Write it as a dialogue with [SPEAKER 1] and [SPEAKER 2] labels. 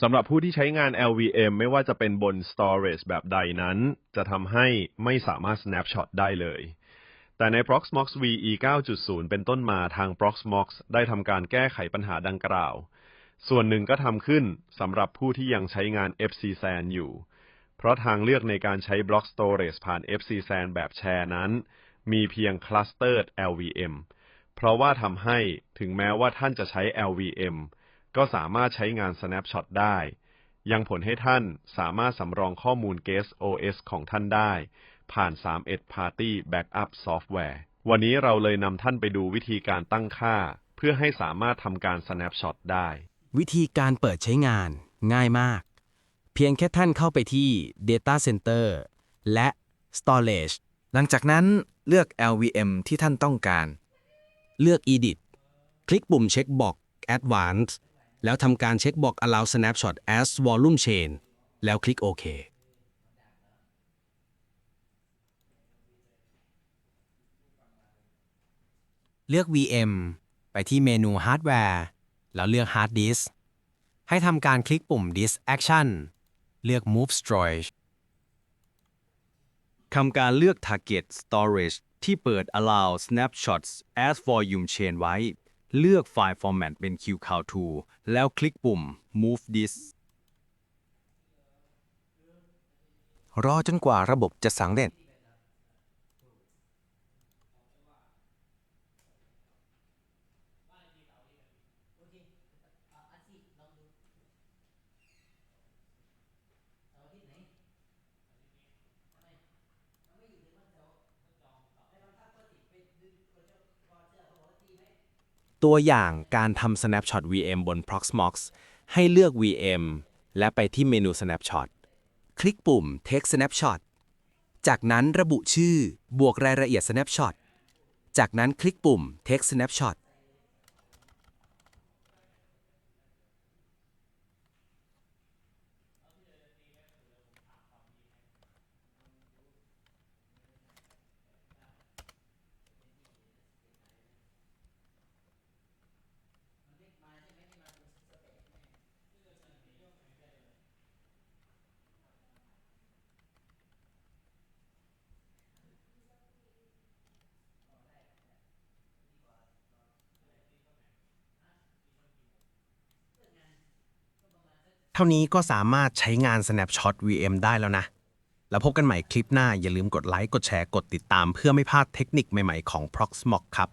[SPEAKER 1] สำหรับผู้ที่ใช้งาน LVM ไม่ว่าจะเป็นบน storage แบบใดนั้น จะทำให้ไม่สามารถ snapshot ได้เลย แต่ใน Proxmox VE 9.0 เป็นต้นมาทาง Proxmox ได้ทำการแก้ไขปัญหาดังกล่าว ส่วนหนึ่งก็ทำขึ้นสำหรับผู้ที่ยังใช้งาน FCSAN อยู่ เพราะทางเลือกในการใช้ Block Storage ผ่าน FCSAN แบบแชร์นั้น มีเพียง Clustered LVM เพราะว่าทำให้ถึงแม้ว่าท่านจะใช้ LVM ก็สามารถใช้งาน Snapshot ได้ ยังผลให้ท่านสามารถสำรองข้อมูล Guest OS ของท่านได้ ผ่าน 31 Party Backup Software วันนี้เราเลยนำท่านไปดูวิธีการตั้งค่า เพื่อให้สามารถทำการ Snapshot ได้
[SPEAKER 2] วิธีการเปิดใช้งาน ง่ายมาก เพียงแค่ท่านเข้าไปที่ Data Center และ Storage
[SPEAKER 3] หลังจากนั้นเลือก LVM ที่ท่านต้องการ
[SPEAKER 2] เลือก Edit คลิกปุ่มเช็คบอก Advanced แล้วทำการเช็คบอก Allow Snapshot as Volume Chain แล้วคลิกโอเคเลือก VM ไปที่เมนู Hardware แล้วเลือก Hard Disk ให้ทำการคลิกปุ่ม Disk Action เลือก Move Storage
[SPEAKER 3] ทำการเลือก Target Storage ที่เปิด Allow Snapshots as Volume Chain ไว้ เลือกไฟล์ Format เป็น QCOW2 แล้วคลิกปุ่ม Move Disk รอจนกว่าระบบจะสังเร็จ
[SPEAKER 2] ตัวอย่างการทำ Snapshot VM บน Proxmox ให้เลือก VM และไปที่เมนู Snapshot คลิกปุ่ม Take Snapshot จากนั้นระบุชื่อบวกรายละเอียด Snapshot จากนั้นคลิกปุ่ม Take Snapshot เท่านี้ก็สามารถใช้งาน Snapshot VM ได้แล้วนะ แล้วพบกันใหม่คลิปหน้าอย่าลืมกดไลค์ กดแชร์ กดติดตาม เพื่อไม่พลาดเทคนิคใหม่ๆของ Proxmox ครับ